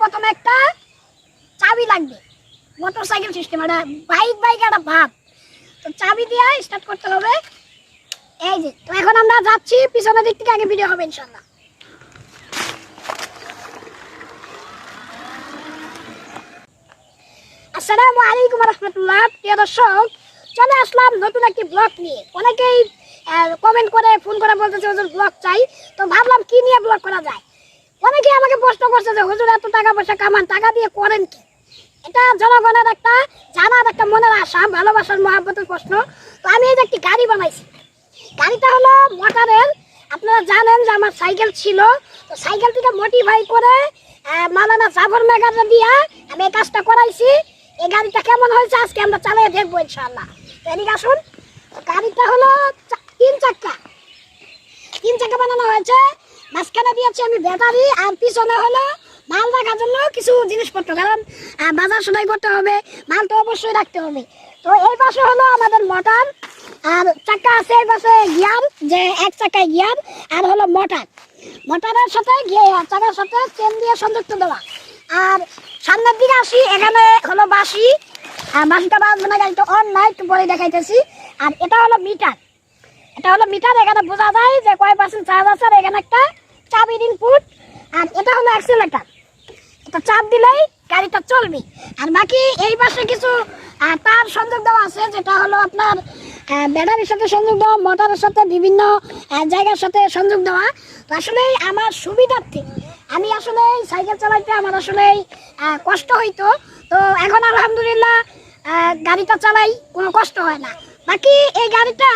প্রথমে একটা চাবি লাগবে। মোটর সাইকেল সিস্টেম একটা বাইক বাইক একটা ভাব তো চাবি দিয়ে স্টার্ট করতে হবে। এই যে, তো এখন আমরা যাচ্ছি, পিছনের দিক থেকে আগে ভিডিও হবে ইনশাল্লাহ আসসালামু আলাইকুম রহমতুল্লাহ, প্রিয় দর্শক, চলে আসলাম নতুন একটি ব্লগ নিয়ে। অনেকেই কমেন্ট করে ফোন করে বলতেছে, হুজুর ব্লগ চাই। তো ভাবলাম, কি নিয়ে ব্লগ করা যায়? অনেকেই আমাকে প্রশ্ন করছে যে, হুজুর, এত টাকা পয়সা কামান, টাকা দিয়ে করেন কি? এটা জনগণের একটা জানার একটা মনের আশা, ভালোবাসার মহাব্বতের প্রশ্ন। তো আমি এই যে একটি গাড়ি বানাইছি। গাড়িটা হলো মোটরের, আপনারা জানেন যে আমার সাইকেল ছিল। তো সাইকেলটিকে মডিফাই করে মালানা জাফর মেগারে দিয়া আমি এই কাজটা করাইছি। এই গাড়িটা কেমন হয়েছে আজকে আমরা চালিয়ে দেখব ইনশাল্লাহ এদিকে আসুন। গাড়িটা হলো তিন চাক্কা তিন চাকা বানানো হয়েছে। মাঝখানে দিয়েছি আমি ব্যাটারি আর পিছনে হলো মাল রাখার জন্য কিছু জিনিসপত্র। কারণ বাজার সদাই করতে হবে, মাল তো অবশ্যই রাখতে হবে। তো এই পাশে হলো আমাদের মোটর, আর চাকা আছে এই পাশে গিয়ার, যে এক চাকায় গিয়ার, আর হলো মোটর। মোটরের সাথে চাকার সাথে চেন দিয়ে সংযুক্ত দেওয়া। আর সামনের দিকে আসি, এখানে হলো বাসি আর বাসিটা বাজবে না, গাড়িটা অন নাই একটু পরে দেখাইতেছি। আর এটা হলো মিটার এটা হলো মিটার এখানে বোঝা যায় যে কয় পার্সেন্ট চার্জ আছে, আর এখানে একটা চাবির ইনপুট আর এটা হলো অ্যাক্সিলেটার। এটা চাপ দিলেই গাড়িটা চলবে। আর বাকি এই পাশে কিছু তার সংযোগ দেওয়া আছে, যেটা হলো আপনার ব্যাটারির সাথে সংযোগ দেওয়া, মোটরের সাথে বিভিন্ন জায়গার সাথে সংযোগ দেওয়া। তো আসলে আমার সুবিধার্থে, আমি আসলে সাইকেল চালাইতে আমার আসলে কষ্ট হইতো। তো এখন আলহামদুলিল্লাহ গাড়িটা চালাই, কোনো কষ্ট হয় না। বাকি এই গাড়িটা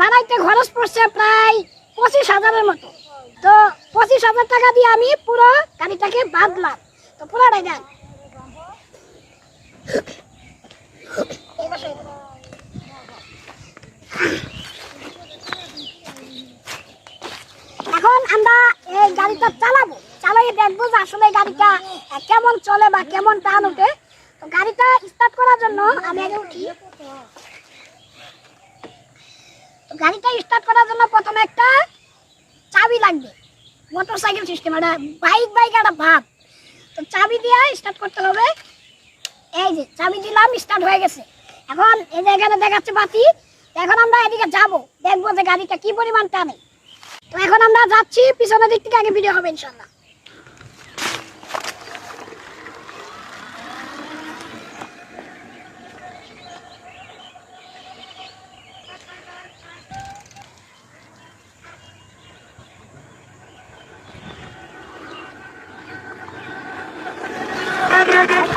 বানাইতে খরচ পড়ছে প্রায় পঁচিশ হাজারের মতো। তো পঁচিশ হাজার টাকা দিয়ে আমি পুরো গাড়িটাকে বাঁধলাম। তো দেন। এখন আমরা এই গাড়িটা চালাবো। চালাই দেখব যে আসলে গাড়িটা কেমন চলে বা কেমন টান ওঠে। তো গাড়িটা স্টার্ট করার জন্য আমি আগে উঠি। গাড়িটা স্টার্ট করার জন্য প্রথমে একটা লাগবে। মোটর সাইকেল সিস্টেম একটা বাইক বাইক একটা ভাব তো চাবি দিয়ে স্টার্ট করতে হবে। এই যে, চাবি দিলাম স্টার্ট হয়ে গেছে। এখন এই যে এখানে দেখাচ্ছে বাতি। এখন আমরা এদিকে যাব। দেখব যে গাড়িটা কি পরিমাণ টানে। তো এখন আমরা যাচ্ছি, পিছনের দিক থেকে আগে ভিডিও হবে ইনশাল্লাহ United